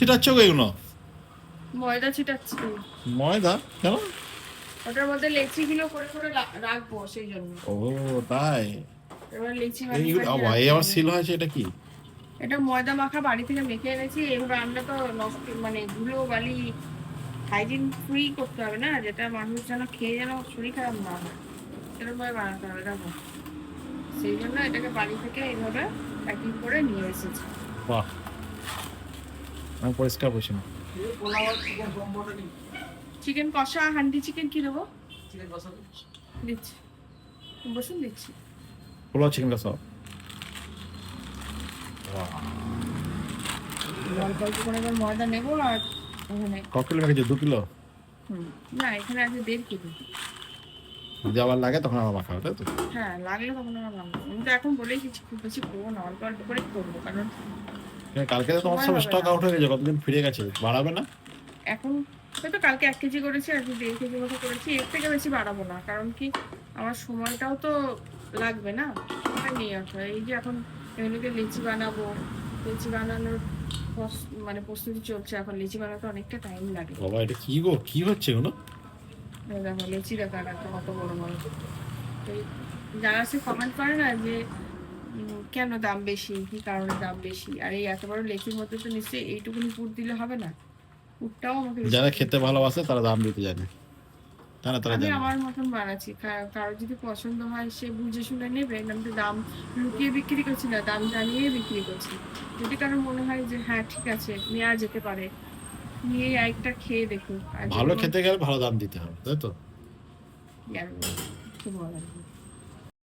ছিটাচ্ছ গো এগুলো? ময়দা ছিটাচ্ছি। ময়দা? কেন? ওটার মধ্যে লেচিগুলো করে করে রাখব সেই জন্য। ও তাই? এবার লেচি বানিয়ে আবার। সিল হয়েছে এটা কি? এটা ময়দা মাখা বাড়ি থেকে মেখে এনেছি এবার আমরা তো নষ্ট মানে ধুলো বালি হাইজিন ফ্রি করতে হবে না যেটা মানুষ যেন খেয়ে যেন শরীর খারাপ না হয়। সেরকম ভাবে বানাতে হবে দেখো। সেই জন্য এটাকে বাড়ি থেকে এইভাবে প্যাকিং করে নিয়ে এসেছি। বাহ। আমি পরিষ্কার করছি না। চিকেন কষা হান্ডি চিকেন কি দেবো? দিচ্ছি। বসুন দিচ্ছি। পোলাও চিকেন কষা অল্প অল্প করে এবার ময়দা নেব আর ওখানে ক কিলো মেখেছো দু কিলো? হুম। না এখানে আছে দেড় যদি আবার লাগে তখন আবার মাখাবে তাই তো? হ্যাঁ লাগলে তখন আমি তো এখন বলেই কিছু খুব বেশি করব না অল্প অল্প করে করব কারণ কালকে তো তোমার সব স্টক আউট হয়ে গেছে কতদিন ফিরে গেছে? বাড়াবে না? এখন হয়তো কালকে এক কেজি করেছি আজকে দেড় কেজি মতো করেছি এর থেকে বেশি বাড়াবো না কারণ কি আমার সময়টাও তো লাগবে না নেই এখন এই যে এখন এগুলোকে লিচি বানাবো লিচি বানানোর মানে প্রস্তুতি চলছে এখন লিচি বানাতে অনেকটা টাইম লাগে। বাবা এটা কি গো? কি হচ্ছে এগুলো? দেখো লিচি দেখা একটা কত বড় বড়। যারা সে কমেন্ট করে না যে কেন দাম বেশি? কি কারণে দাম বেশি? আর এই এত বড় লেচির মধ্যে তো নিশ্চয়ই এইটুকুনি পুর দিলে হবে না। পুরটাও আমাকে যারা খেতে ভালোবাসে তারা দাম দিতে জানে। তারা তারা আমি জানে। আমার মতন বানাচ্ছি। কারও যদি পছন্দ হয় সে বুঝে শুনে নেবে। আমি তো দাম লুকিয়ে বিক্রি করছি না দাম জানিয়ে বিক্রি করছি। যদি কারও মনে হয় যে হ্যাঁ ঠিক আছে নেওয়া যেতে পারে নিয়ে একটা খেয়ে দেখুন ভালো খেতে গেলে ভালো দাম দিতে হবে তাই তো? কি আর